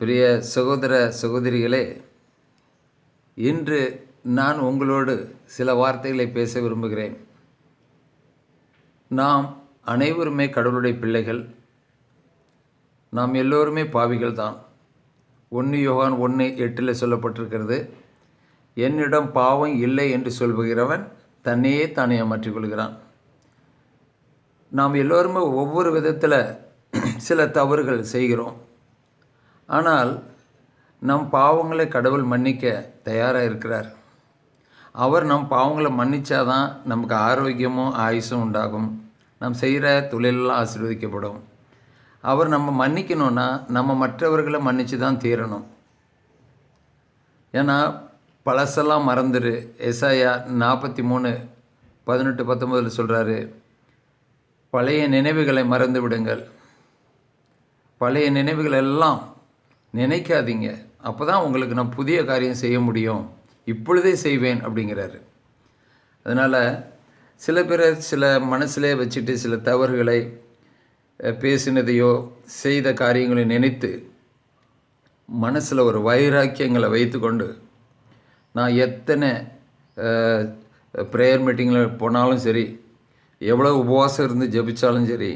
பிரிய சகோதர சகோதரிகளே இன்று நான் உங்களோடு சில வார்த்தைகளை பேச விரும்புகிறேன். நாம் அனைவருமே கடவுளுடைய பிள்ளைகள். நாம் எல்லோருமே பாவிகள் தான். ஒன்று யோகான் ஒன்று எட்டில் சொல்லப்பட்டிருக்கிறது என்னிடம் பாவம் இல்லை என்று சொல்லுகிறவன் தன்னையே தானே ஏமாற்றிக் கொள்கிறான். நாம் எல்லோருமே ஒவ்வொரு விதத்தில் சில தவறுகள் செய்கிறோம். ஆனால் நம் பாவங்களை கடவுள் மன்னிக்க தயாராக இருக்கிறார். அவர் நம் பாவங்களை மன்னிச்சாதான் நமக்கு ஆரோக்கியமும் ஆயுசும் உண்டாகும். நாம் செய்கிற தொழிலெல்லாம் ஆசீர்வதிக்கப்படும். அவர் நம்ம மன்னிக்கணும்னா நம்ம மற்றவர்களை மன்னித்து தான் தீரணும். ஏன்னா பழசெல்லாம் மறந்துடு எஸ்ஐயா நாற்பத்தி மூணு பதினெட்டு பத்தொம்பதில் சொல்கிறாரு பழைய நினைவுகளை மறந்து விடுங்கள். பழைய நினைவுகள் எல்லாம் நினைக்காதீங்க. அப்போ தான் உங்களுக்கு நான் புதிய காரியம் செய்ய முடியும். இப்பொழுதே செய்வேன் அப்படிங்கிறாரு. அதனால் சில பேரை சில மனசிலே வச்சுட்டு சில தவறுகளை பேசினதையோ செய்த காரியங்களை நினைத்து மனசில் ஒரு வைராக்கியங்களை வைத்துக்கொண்டு நான் எத்தனை ப்ரேயர் மீட்டிங்கில் போனாலும் சரி எவ்வளோ உபவாசம் இருந்து ஜெபிச்சாலும் சரி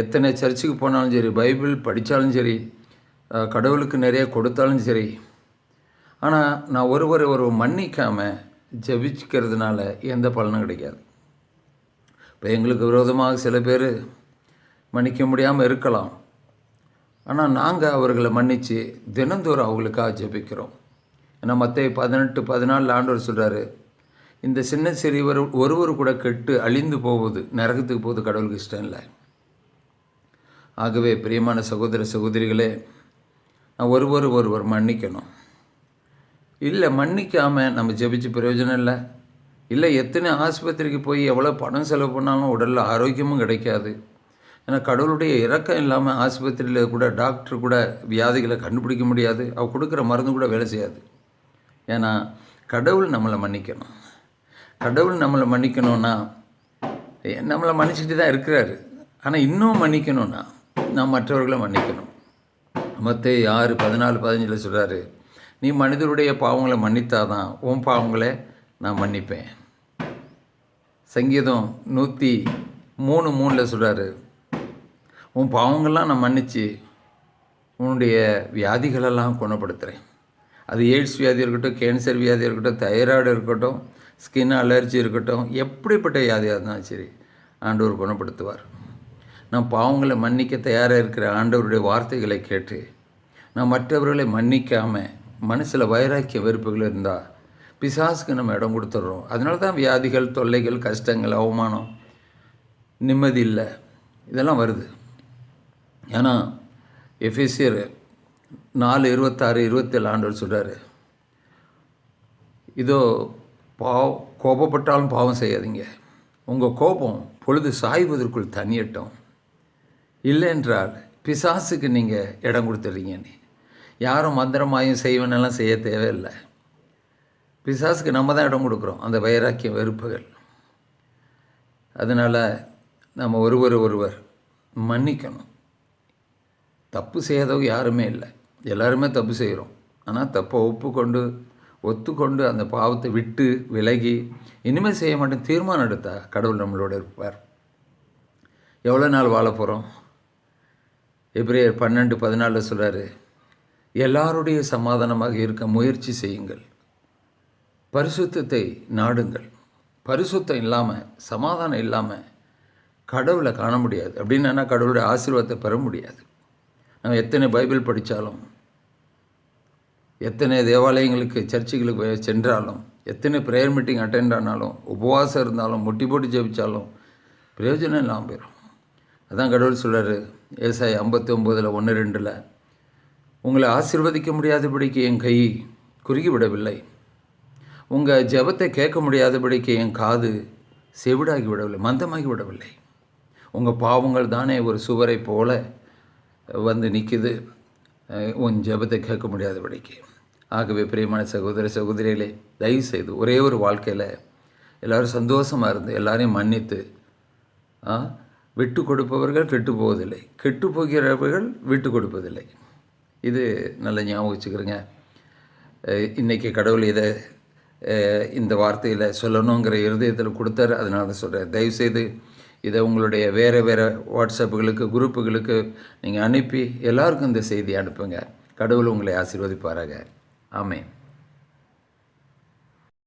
எத்தனை சர்ச்சுக்கு போனாலும் சரி பைபிள் படித்தாலும் சரி கடவுளுக்கு நிறைய கொடுத்தாலும் சரி. ஆனால் நான் ஒருவரை ஒரு மன்னிக்காமல் ஜெபிக்கிறதுனால எந்த பலனும் கிடைக்காது. இப்போ எங்களுக்கு விரோதமாக சில பேர் மன்னிக்க முடியாமல் இருக்கலாம். ஆனால் நாங்கள் அவர்களை மன்னித்து தினந்தோறும் அவங்களுக்காக ஜெபிக்கிறோம். ஏன்னா மற்ற பதினெட்டு பதினாலு ஆண்டவர் சொல்கிறாரு இந்த சின்ன சிறியவர் ஒருவர் கூட கெட்டு அழிந்து போவது நரகத்துக்கு போவது கடவுளுக்கு இஷ்டம் இல்லை. ஆகவே பிரியமான சகோதர சகோதரிகளே ஒருவர் ஒருவர் மன்னிக்கணும். இல்லை மன்னிக்காமல் நம்ம ஜெபிச்சு பிரயோஜனம் இல்லை. இல்லை எத்தனை ஆஸ்பத்திரிக்கு போய் எவ்வளோ பணம் செலவு பண்ணாலும் உடலில் ஆரோக்கியமும் கிடைக்காது. ஏன்னா கடவுளுடைய இறக்கம் இல்லாமல் ஆஸ்பத்திரியில் கூட டாக்டர் கூட வியாதிகளை கண்டுபிடிக்க முடியாது. அவ கொடுக்குற மருந்து கூட வேலை செய்யாது. ஏன்னா கடவுள் நம்மளை மன்னிக்கணும். கடவுள் நம்மளை மன்னிக்கணும்னா நம்மளை மன்னிச்சுட்டு தான் இருக்கிறாரு. ஆனால் இன்னும் மன்னிக்கணும்னா நான் மற்றவர்களை மன்னிக்கணும். மற்ற ஆறு பதினாலு பதினஞ்சில் சொல்கிறாரு நீ மனிதருடைய பாவங்களை மன்னித்தாதான் உன் பாவங்களை நான் மன்னிப்பேன். சங்கீதம் நூற்றி மூணு மூணில் சொல்கிறாரு உன் பாவங்கள்லாம் நான் மன்னிச்சு உன்னுடைய வியாதிகளெல்லாம் குணப்படுத்துகிறேன் அது எய்ட்ஸ் வியாதி இருக்கட்டும் கேன்சர் வியாதி இருக்கட்டும் தைராய்டு இருக்கட்டும் ஸ்கின் அலர்ஜி இருக்கட்டும் எப்படிப்பட்ட வியாதியாக இருந்தாலும் சரி ஆண்டவர் குணப்படுத்துவார். நான் பாவங்களை மன்னிக்க தயாராக இருக்கிற ஆண்டவருடைய வார்த்தைகளை கேட்டு நான் மற்றவர்களை மன்னிக்காமல் மனசில் வைராக்கிய வெறுப்புகள் இருந்தால் பிசாசுக்கு நம்ம இடம் கொடுத்துட்றோம். அதனால தான் வியாதிகள் தொல்லைகள் கஷ்டங்கள் அவமானம் நிம்மதி இல்லை. இதெல்லாம் வருது. ஏன்னா எஃபிசியர் நாலு இருபத்தாறு இருபத்தேழு ஆண்டவர் சொல்கிறார் இதோ பாவ கோபப்பட்டாலும் பாவம் செய்யாதீங்க. உங்கள் கோபம் பொழுது சாய்வதற்குள் தனியட்டும். இல்லை என்றால் பிசாசுக்கு நீங்கள் இடம் கொடுத்துட்றீங்கன்னு யாரும் மந்திரமாயும் செய்வனெல்லாம் செய்ய தேவையில்லை. பிசாசுக்கு நம்ம தான் இடம் கொடுக்குறோம். அந்த வைராக்கிய வெறுப்புகள். அதனால் நம்ம ஒருவர் ஒருவர் மன்னிக்கணும். தப்பு செய்யாதவங்க யாருமே இல்லை. எல்லாருமே தப்பு செய்கிறோம். ஆனால் தப்பை ஒப்புக்கொண்டு ஒத்துக்கொண்டு அந்த பாவத்தை விட்டு விலகி இனிமேல் செய்ய மாட்டேன் தீர்மானம் எடுத்தா கடவுள் நம்மளோட இருப்பார். எவ்வளோ நாள் வாழ போகிறோம்? எப்ரேயர் பன்னெண்டு பதினாலில் சொல்கிறாரு எல்லாருடைய சமாதானமாக இருக்க முயற்சி செய்யுங்கள். பரிசுத்தத்தை நாடுங்கள். பரிசுத்தம் இல்லாமல் சமாதானம் இல்லாமல் கடவுளை காண முடியாது. அப்படின்னா கடவுளுடைய ஆசீர்வாதத்தை பெற முடியாது. நம்ம எத்தனை பைபிள் படித்தாலும் எத்தனை தேவாலயங்களுக்கு சர்ச்சுகளுக்கு போய் சென்றாலும் எத்தனை ப்ரேயர் மீட்டிங் அட்டெண்ட் ஆனாலும் உபவாசம் இருந்தாலும் முட்டி போட்டு ஜெபித்தாலும் பிரயோஜனம் இல்லாமல் போயிடும் அதான் கடவுள் சொல்கிறார் ஏசாய் ஐம்பத்தி ஒம்போதில் ஒன்று ரெண்டில் உங்களை ஆசீர்வதிக்க முடியாதபடிக்கு என் கை குறுகி விடவில்லை உங்கள் ஜெபத்தை கேட்க முடியாதபடிக்கு என் காது செவிடாகி விடவில்லை மந்தமாகி விடவில்லை. உங்கள் பாவங்கள் தானே ஒரு சுவரை போல வந்து நிற்கிது உன் ஜெபத்தை கேட்க முடியாதபடிக்கு. ஆகவே பிரியமான சகோதர சகோதரிகளே தயவு செய்து ஒரே ஒரு வாழ்க்கையில் எல்லோரும் சந்தோஷமாக இருந்து எல்லாரையும் மன்னித்து ஆ, விட்டு கொடுப்பவர்கள் கெட்டு போவதில்லை கெட்டு போகிறவர்கள் விட்டு கொடுப்பதில்லை இது நல்ல ஞாபகம் வச்சுக்கிறேங்க. இன்றைக்கி கடவுள் இதை இந்த வார்த்தையில் சொல்லணுங்கிற இருதயத்தில் கொடுத்தாரு. அதனால தான் சொல்கிறேன் தயவுசெய்து இதை உங்களுடைய வேறு வேறு வாட்ஸ்அப்புகளுக்கு குரூப்புகளுக்கு நீங்கள் அனுப்பி எல்லாருக்கும் இந்த செய்தியை அனுப்புங்க. கடவுள் உங்களை ஆசீர்வதிப்பாராக. ஆமேன்.